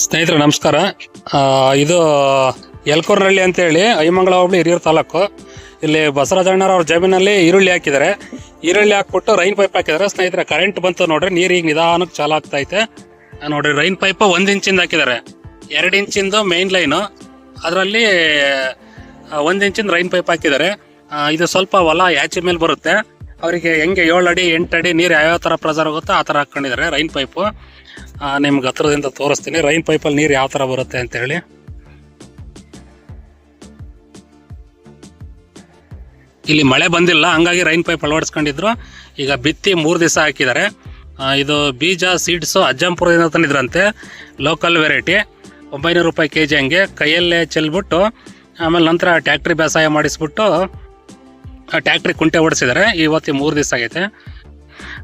ಸ್ನೇಹಿತರೆ, ನಮಸ್ಕಾರ. ಇದು ಯಲ್ಕೂರ್ನಹಳ್ಳಿ ಅಂತೇಳಿ ಐಮಂಗಳ ಹೋಬಳಿ ಹಿರಿಯೂರು ತಾಲೂಕು. ಇಲ್ಲಿ ಬಸರಾಜಣ್ಣರ ಅವ್ರ ಜಮೀನಲ್ಲಿ ಈರುಳ್ಳಿ ಹಾಕಿದ್ದಾರೆ. ಈರುಳ್ಳಿ ಹಾಕ್ಬಿಟ್ಟು ರೈನ್ ಪೈಪ್ ಹಾಕಿದ್ದಾರೆ. ಸ್ನೇಹಿತರೆ ಕರೆಂಟ್ ಬಂತು ನೋಡ್ರಿ, ನೀರು ಈಗ ನಿಧಾನಕ್ಕೆ ಚಾಲು ಆಗ್ತೈತೆ ನೋಡ್ರಿ, ರೈನ್ ಪೈಪ್ ಒಂದು ಇಂಚಿಂದ ಹಾಕಿದ್ದಾರೆ. ಎರಡು ಇಂಚಿಂದು ಮೇನ್ ಲೈನು ಅದರಲ್ಲಿ ಒಂದು ಇಂಚಿಂದ ರೈನ್ ಪೈಪ್ ಹಾಕಿದ್ದಾರೆ. ಇದು ಸ್ವಲ್ಪ ಹೊಲ ಯಾಚಿ ಮೇಲೆ ಬರುತ್ತೆ. ಅವರಿಗೆ ಹೆಂಗೆ ಏಳು ಅಡಿ, ಎಂಟು ಅಡಿ ನೀರು ಯಾವ್ಯಾವ ಥರ ಪ್ರೆಸರ್ ಆಗುತ್ತೋ ಆ ಥರ ಹಾಕ್ಕೊಂಡಿದ್ದಾರೆ ರೈನ್ ಪೈಪು. ನಿಮ್ಗೆ ಹತ್ರದಿಂದ ತೋರಿಸ್ತೀನಿ. ರೈನ್ ಪೈಪಲ್ಲಿ ನೀರು ಯಾವ ಥರ ಬರುತ್ತೆ ಅಂತೇಳಿ ಇಲ್ಲಿ ಮಳೆ ಬಂದಿಲ್ಲ, ಹಂಗಾಗಿ ರೈನ್ ಪೈಪ್ ಅಳವಡಿಸ್ಕೊಂಡಿದ್ರು. ಈಗ ಬಿತ್ತಿ ಮೂರು ದಿವಸ ಹಾಕಿದ್ದಾರೆ. ಇದು ಬೀಜ, ಸೀಡ್ಸು ಅಜ್ಜಂಪುರದಿಂದ ತಂದಿದ್ರಂತೆ ಲೋಕಲ್ ವೆರೈಟಿ. ಒಂಬೈನೂರು ರೂಪಾಯಿ ಕೆ ಜಿ ಹಂಗೆ. ಕೈಯಲ್ಲೇ ಚೆಲ್ಬಿಟ್ಟು, ಆಮೇಲೆ ನಂತರ ಟ್ಯಾಕ್ಟ್ರಿ ಬೇಸಾಯ ಮಾಡಿಸ್ಬಿಟ್ಟು ಟ್ಯಾಕ್ಟ್ರಿ ಕುಂಟೆ ಓಡಿಸಿದ್ದಾರೆ. ಇವತ್ತು ಮೂರು ದಿವಸ ಆಗೈತೆ.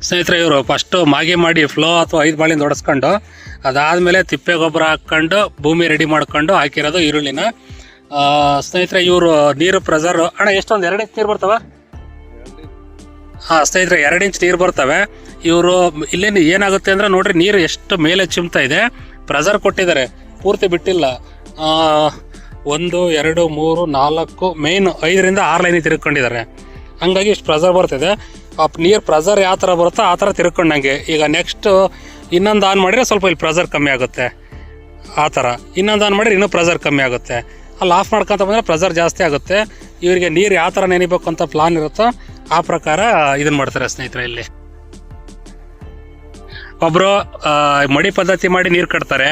ಸ್ನೇಹಿತರೆ, ಇವರು ಫಸ್ಟು ಮಾಗಿ ಮಾಡಿ ಫ್ಲೋ ಅಥವಾ ಐದು ಬಾಳಿಂದ ಹೊಡೆಸ್ಕೊಂಡು ಅದಾದಮೇಲೆ ತಿಪ್ಪೆ ಗೊಬ್ಬರ ಹಾಕ್ಕೊಂಡು, ಭೂಮಿ ರೆಡಿ ಮಾಡ್ಕೊಂಡು ಹಾಕಿರೋದು ಈರುಳ್ಳಿನ. ಸ್ನೇಹಿತರೆ, ಇವರು ನೀರು ಪ್ರೆಸರ್ ಅಣ್ಣ, ಎಷ್ಟೊಂದು, ಎರಡು ಇಂಚ್ ನೀರು ಬರ್ತವೆ? ಹಾಂ, ಸ್ನೇಹಿತರೆ, ಎರಡು ಇಂಚ್ ನೀರು ಬರ್ತವೆ. ಇವರು ಇಲ್ಲೇನು ಏನಾಗುತ್ತೆ ಅಂದರೆ ನೋಡ್ರಿ, ನೀರು ಎಷ್ಟು ಮೇಲೆ ಚಿಮ್ತಾ ಇದೆ ಪ್ರೆಸರ್ ಕೊಟ್ಟಿದ್ದಾರೆ, ಪೂರ್ತಿ ಬಿಟ್ಟಿಲ್ಲ. ಒಂದು, ಎರಡು, ಮೂರು, ನಾಲ್ಕು ಮೇನ್ ಐದರಿಂದ ಆರು ಲೈನ್ ತಿರುಗ್ಕೊಂಡಿದ್ದಾರೆ ಹಂಗಾಗಿ ಇಷ್ಟು ಪ್ರೆಸರ್ ಬರ್ತಿದೆ. ಆ ನೀರು ಪ್ರೆಸರ್ ಯಾವ ಥರ ಬರುತ್ತೋ ಆ ಥರ ತಿರ್ಕೊಂಡಂಗೆ. ಈಗ ನೆಕ್ಸ್ಟ್ ಇನ್ನೊಂದು ಆನ್ ಮಾಡಿದ್ರೆ ಸ್ವಲ್ಪ ಇಲ್ಲಿ ಪ್ರೆಸರ್ ಕಮ್ಮಿ ಆಗುತ್ತೆ. ಆ ಥರ ಇನ್ನೊಂದು ಆನ್ ಮಾಡಿದ್ರೆ ಇನ್ನೂ ಪ್ರೆಸರ್ ಕಮ್ಮಿ ಆಗುತ್ತೆ. ಅಲ್ಲಿ ಆಫ್ ಮಾಡ್ಕೊಂತ ಬಂದರೆ ಪ್ರೆಸರ್ ಜಾಸ್ತಿ ಆಗುತ್ತೆ. ಇವರಿಗೆ ನೀರು ಯಾವ ಥರ ನೆನಿಬೇಕು ಅಂತ ಪ್ಲಾನ್ ಇರುತ್ತೋ ಆ ಪ್ರಕಾರ ಇದನ್ನು ಮಾಡ್ತಾರೆ ಸ್ನೇಹಿತರೆ ಇಲ್ಲಿ. ಒಬ್ಬರು ಮಡಿ ಪದ್ಧತಿ ಮಾಡಿ ನೀರು ಕಟ್ತಾರೆ.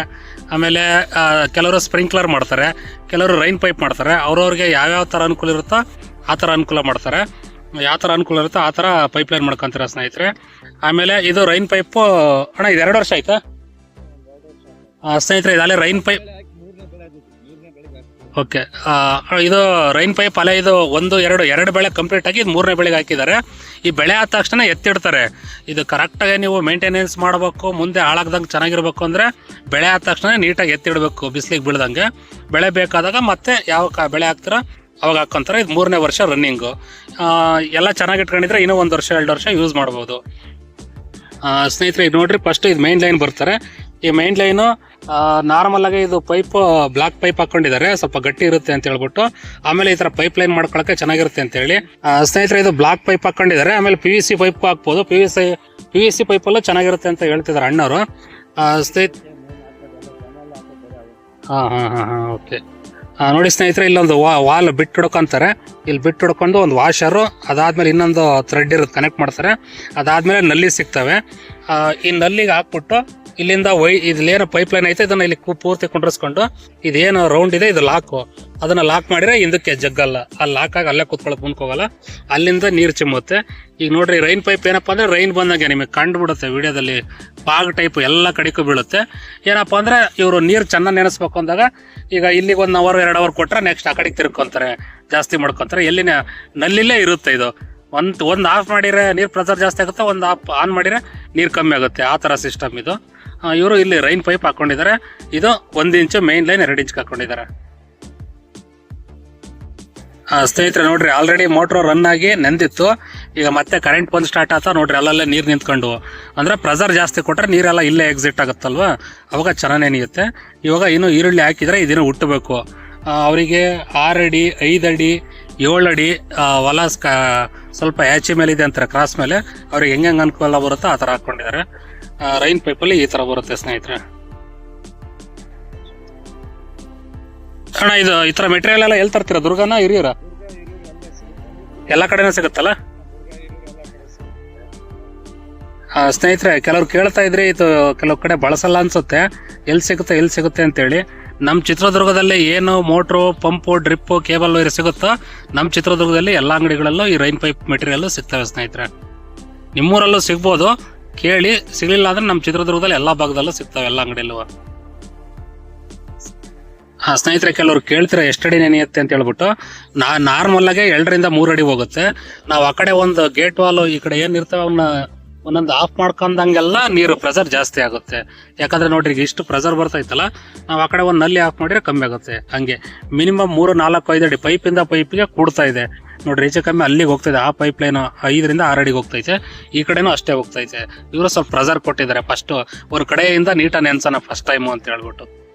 ಆಮೇಲೆ ಕೆಲವರು ಸ್ಪ್ರಿಂಕ್ಲರ್ ಮಾಡ್ತಾರೆ. ಕೆಲವರು ರೈನ್ ಪೈಪ್ ಮಾಡ್ತಾರೆ. ಅವ್ರವ್ರಿಗೆ ಯಾವ್ಯಾವ ಥರ ಅನುಕೂಲ ಇರುತ್ತೋ ಆ ಥರ ಅನುಕೂಲ ಮಾಡ್ತಾರೆ. ಯಾವ ಥರ ಅನುಕೂಲ ಇರುತ್ತೋ ಆ ಥರ ಪೈಪ್ಲೈನ್ ಮಾಡ್ಕೊಂತೀರ ಸ್ನೇಹಿತರೆ. ಆಮೇಲೆ ಇದು ರೈನ್ ಪೈಪು ಅಣ್ಣ, ಇದು ಎರಡು ವರ್ಷ ಆಯ್ತಾ? ಸ್ನೇಹಿತರೆ ಇದಲ್ಲೇ ರೈನ್ ಪೈಪ್ ಓಕೆ. ಇದು ರೈನ್ ಪೈಪ್ ಅಲೆ ಇದು ಒಂದು, ಎರಡು ಎರಡು ಬೆಳೆ ಕಂಪ್ಲೀಟ್ ಆಗಿ ಮೂರನೇ ಬೆಳೆಗೆ ಹಾಕಿದ್ದಾರೆ. ಈ ಬೆಳೆ ಆದ ತಕ್ಷಣ ಎತ್ತಿಡ್ತಾರೆ. ಇದು ಕರೆಕ್ಟಾಗಿ ನೀವು ಮೇಂಟೆನೆನ್ಸ್ ಮಾಡಬೇಕು, ಮುಂದೆ ಹಾಳಾಗ್ದಂಗೆ ಚೆನ್ನಾಗಿರ್ಬೇಕು ಅಂದರೆ ಬೆಳೆ ಆದ ತಕ್ಷಣ ನೀಟಾಗಿ ಎತ್ತಿಡಬೇಕು, ಬಿಸಿಲಿಗೆ ಬೀಳ್ದಂಗೆ. ಬೆಳೆ ಬೇಕಾದಾಗ ಮತ್ತೆ ಯಾವ ಬೆಳೆ ಹಾಕ್ತಾರೋ? ಅವಾಗ ಹಾಕ್ಕೊಂತಾರೆ ಇದು ಮೂರನೇ ವರ್ಷ ರನ್ನಿಂಗು ಎಲ್ಲ ಚೆನ್ನಾಗಿ ಇಟ್ಕೊಂಡಿದ್ರೆ ಇನ್ನೂ ಒಂದು ವರ್ಷ, ಎರಡು ವರ್ಷ ಯೂಸ್ ಮಾಡ್ಬೋದು. ಸ್ನೇಹಿತರೆ, ಇದು ನೋಡಿರಿ ಫಸ್ಟ್ ಇದು ಮೈನ್ ಲೈನ್ ಬರ್ತಾರೆ. ಈ ಮೈನ್ ಲೈನು ನಾರ್ಮಲ್ ಆಗಿ ಇದು ಪೈಪ್ ಬ್ಲಾಕ್ ಪೈಪ್ ಹಾಕೊಂಡಿದ್ದಾರೆ. ಸ್ವಲ್ಪ ಗಟ್ಟಿ ಇರುತ್ತೆ ಅಂತ ಹೇಳ್ಬಿಟ್ಟು. ಆಮೇಲೆ ಈ ಥರ ಪೈಪ್ ಲೈನ್ ಮಾಡ್ಕೊಳಕ್ಕೆ ಚೆನ್ನಾಗಿರುತ್ತೆ ಅಂತ ಹೇಳಿ. ಸ್ನೇಹಿತರೆ, ಇದು ಬ್ಲಾಕ್ ಪೈಪ್ ಹಾಕೊಂಡಿದ್ದಾರೆ. ಆಮೇಲೆ ಪಿ ವಿ ಸಿ ಪೈಪ್ ಹಾಕ್ಬೋದು. P V C P V C ಪೈಪಲ್ಲೂ ಚೆನ್ನಾಗಿರುತ್ತೆ ಅಂತ ಹೇಳ್ತಿದ್ದಾರೆ ಅಣ್ಣವರು. ಸ್ನೇಹಿತ ಹಾಂ ಹಾಂ ಹಾಂ ಹಾಂ ಓಕೆ ನೋಡಿ ಸ್ನೇಹಿತರೆ, ಇಲ್ಲೊಂದು ವಾಲ್ ಬಿಟ್ಟು ಹೊಡ್ಕೊಂತಾರೆ ಇಲ್ಲಿ ಬಿಟ್ಟು ಹುಡ್ಕೊಂಡು ಒಂದು ವಾಷರು ಅದಾದ್ಮೇಲೆ ಇನ್ನೊಂದು ಥ್ರೆಡ್ ಇರುತ್ತೆ ಕನೆಕ್ಟ್ ಮಾಡ್ತಾರೆ. ಅದಾದ್ಮೇಲೆ ನಲ್ಲಿ ಸಿಗ್ತವೆ. ಈ ನಲ್ಲಿಗೆ ಹಾಕ್ಬಿಟ್ಟು ಇಲ್ಲಿಂದ ವೈ ಇದೇನು ಪೈಪ್ ಲೈನ್ ಐತೆ, ಇದನ್ನ ಇಲ್ಲಿ ಪೂರ್ತಿ ಕುಂಡ್ರಸ್ಕೊಂಡು ಇದೇನು ರೌಂಡ್ ಇದೆ, ಇದು ಲಾಕು ಅದನ್ನ ಲಾಕ್ ಮಾಡಿದ್ರೆ ಹಿಂದಕ್ಕೆ ಜಗ್ಗಲ್ಲ. ಆ ಲಾಕ್ ಆಗಿ ಅಲ್ಲೇ ಕೂತ್ಕೊಳ್ಳೋಕೆ ಮುಂದ್ಕೋಗಲ್ಲ ಅಲ್ಲಿಂದ ನೀರು ಚಿಮ್ಮುತ್ತೆ. ಈಗ ನೋಡ್ರಿ ರೈನ್ ಪೈಪ್ ಏನಪ್ಪ ಅಂದ್ರೆ ರೈನ್ ಬಂದಾಗೆ ನಿಮಗೆ ಕಂಡು ಬಿಡುತ್ತೆ ವಿಡಿಯೋದಲ್ಲಿ. ಪಾಗ್ ಟೈಪ್ ಎಲ್ಲ ಕಡೆಗೂ ಬೀಳುತ್ತೆ. ಏನಪ್ಪ ಅಂದ್ರೆ ಇವರು ನೀರು ಚೆನ್ನಾಗಿ ನೆನೆಸ್ಬೇಕು ಅಂದಾಗ ಈಗ ಇಲ್ಲಿಗೆ ಒಂದು ಅವರ್ ಎರಡು ಅವರ್ ಕೊಟ್ಟರೆ ನೆಕ್ಸ್ಟ್ ಆ ಕಡೆಗೆ ತಿರ್ಕೊಂತಾರೆ. ಜಾಸ್ತಿ ಮಾಡ್ಕೊತಾರೆ. ಎಲ್ಲಿನ? ನಲ್ಲಿಲ್ಲೇ ಇರುತ್ತೆ ಇದು. ಒಂದು ಒಂದು ಆಫ್ ಮಾಡಿದ್ರೆ ನೀರು ಪ್ರೆಸರ್ ಜಾಸ್ತಿ ಆಗುತ್ತೆ, ಒಂದು ಆಫ್ ಆನ್ ಮಾಡಿದ್ರೆ ನೀರು ಕಮ್ಮಿ ಆಗುತ್ತೆ. ಆ ಥರ ಸಿಸ್ಟಮ್ ಇದು. ಇವರು ಇಲ್ಲಿ ರೈನ್ ಪೈಪ್ ಹಾಕೊಂಡಿದ್ದಾರೆ. ಇದು ಒಂದು ಇಂಚು ಮೇನ್ ಲೈನ್ ಎರಡು ಇಂಚ್ ಹಾಕೊಂಡಿದ್ದಾರೆ. ಸ್ನೇಹಿತರೆ ನೋಡ್ರಿ ಆಲ್ರೆಡಿ ಮೋಟ್ರ್ ರನ್ ಆಗಿ ನೆಂದಿತ್ತು. ಈಗ ಮತ್ತೆ ಕರೆಂಟ್ ಬಂದು ಸ್ಟಾರ್ಟ್ ಆತ ನೋಡ್ರಿ, ಅಲ್ಲಲ್ಲೇ ನೀರು ನಿಂತ್ಕೊಂಡು. ಅಂದ್ರೆ ಪ್ರೆಸರ್ ಜಾಸ್ತಿ ಕೊಟ್ಟರೆ ನೀರೆಲ್ಲ ಇಲ್ಲೇ ಎಕ್ಸಿಟ್ ಆಗುತ್ತಲ್ವಾ? ಅವಾಗ ಚೆನ್ನಾಗಿ ನೆನೆಯುತ್ತೆ. ಇವಾಗ ಇನ್ನು ಈರುಳ್ಳಿ ಹಾಕಿದ್ರೆ ಇದನ್ನು ಹುಟ್ಟಬೇಕು. ಅವರಿಗೆ ಆರಡಿ ಅಡಿ ಐದು ಅಡಿ ಏಳು ಅಡಿ ಹೊಲ ಸ್ವಲ್ಪ ಆಚೆ ಮೇಲೆ ಇದೆ ಅಂತಾರೆ ಕ್ರಾಸ್ ಮೇಲೆ. ಅವ್ರಿಗೆ ಹೆಂಗೆ ಅನುಕೂಲ ಬರುತ್ತೋ ಆ ಥರ ಹಾಕ್ಕೊಂಡಿದ್ದಾರೆ ರೈನ್ ಪೈಪಲ್ಲಿ ಈ ಥರ ಬರುತ್ತೆ ಸ್ನೇಹಿತರೆ. ಅಣ್ಣ, ಇದು ಈ ಥರ ಮೆಟೀರಿಯಲ್ ಎಲ್ಲ ಎಲ್ಲಿ ತರ್ತೀರಾ? ದುರ್ಗನ, ಹಿರಿಯರ? ಎಲ್ಲ ಕಡೆನೂ ಸಿಗುತ್ತಲ್ಲ? ಸ್ನೇಹಿತರೆ, ಕೆಲವ್ರು ಕೇಳ್ತಾ ಇದ್ರಿ ಇದು ಕೆಲವು ಕಡೆ ಬಳಸಲ್ಲ ಅನ್ಸುತ್ತೆ. ಎಲ್ಲಿ ಸಿಗುತ್ತೆ ಎಲ್ಲಿ ಸಿಗುತ್ತೆ ಅಂತೇಳಿ. ನಮ್ಮ ಚಿತ್ರದುರ್ಗದಲ್ಲಿ ಏನು motor, pump, drip, cable wire ಸಿಗುತ್ತೋ ನಮ್ಮ ಚಿತ್ರದುರ್ಗದಲ್ಲಿ ಎಲ್ಲ ಅಂಗಡಿಗಳಲ್ಲೂ ಈ ರೈನ್ ಪೈಪ್ ಮೆಟೀರಿಯಲ್ ಸಿಗ್ತವೆ ಸ್ನೇಹಿತರೆ. ನಿಮ್ಮೂರಲ್ಲೂ ಸಿಗ್ಬೋದು. ಕೇಳಿ ಸಿಗಲಿಲ್ಲ ಅಂದ್ರೆ ನಮ್ಮ ಚಿತ್ರದುರ್ಗದಲ್ಲಿ ಎಲ್ಲ ಭಾಗದಲ್ಲೂ ಸಿಗ್ತಾವೆ ಎಲ್ಲ ಅಂಗಡಿಯಲ್ಲೂ. ಹಾ, ಸ್ನೇಹಿತರೆ, ಕೆಲವರು ಕೇಳ್ತೀರಾ ಎಷ್ಟಡಿ ನೆನೆಯುತ್ತೆ ಅಂತ ಹೇಳ್ಬಿಟ್ಟು, ನಾ ನಾರ್ಮಲ್ ಆಗಿ ಎರಡರಿಂದ ಮೂರು ಅಡಿ ಹೋಗುತ್ತೆ. ನಾವು ಆ ಕಡೆ ಒಂದು ಗೇಟ್ ವಾಲ್ ಈ ಕಡೆ ಏನ್ ಅವನ್ನ ಒಂದೊಂದು ಆಫ್ ಮಾಡ್ಕೊಂಡಂಗೆಲ್ಲ ನೀರು ಪ್ರೆಸರ್ ಜಾಸ್ತಿ ಆಗುತ್ತೆ. ಯಾಕಂದ್ರೆ ನೋಡ್ರಿ, ಈಗ ಇಷ್ಟು ಪ್ರೆಸರ್ ಬರ್ತೈತಲ್ಲ, ನಾವು ಆ ಕಡೆ ಒಂದು ನಲ್ಲಿ ಆಫ್ ಮಾಡಿದ್ರೆ ಕಮ್ಮಿ ಆಗುತ್ತೆ. ಹಂಗೆ ಮಿನಿಮಮ್ ಮೂರು ನಾಲ್ಕು ಐದು ಅಡಿ ಪೈಪಿಂದ ಪೈಪಿಗೆ ಕೂಡ್ತಾ ಇದೆ. ನೋಡ್ರಿ, ಹೆಚ್ಚು ಕಮ್ಮಿ ಅಲ್ಲಿಗೆ ಹೋಗ್ತೈತೆ ಆ ಪೈಪ್ ಲೈನ್ ಐದರಿಂದ ಆರು ಅಡಿಗೆ ಹೋಗ್ತೈತೆ. ಈ ಕಡೆನೂ ಅಷ್ಟೇ ಹೋಗ್ತೈತೆ. ಇವರು ಸ್ವಲ್ಪ ಪ್ರೆಸರ್ ಕೊಟ್ಟಿದ್ದಾರೆ ಫಸ್ಟು ಅವ್ರ ಕಡೆಯಿಂದ ನೀಟಾಗಿ ನೆನ್ಸೋಣ ಫಸ್ಟ್ ಟೈಮು ಅಂತ ಹೇಳ್ಬಿಟ್ಟು.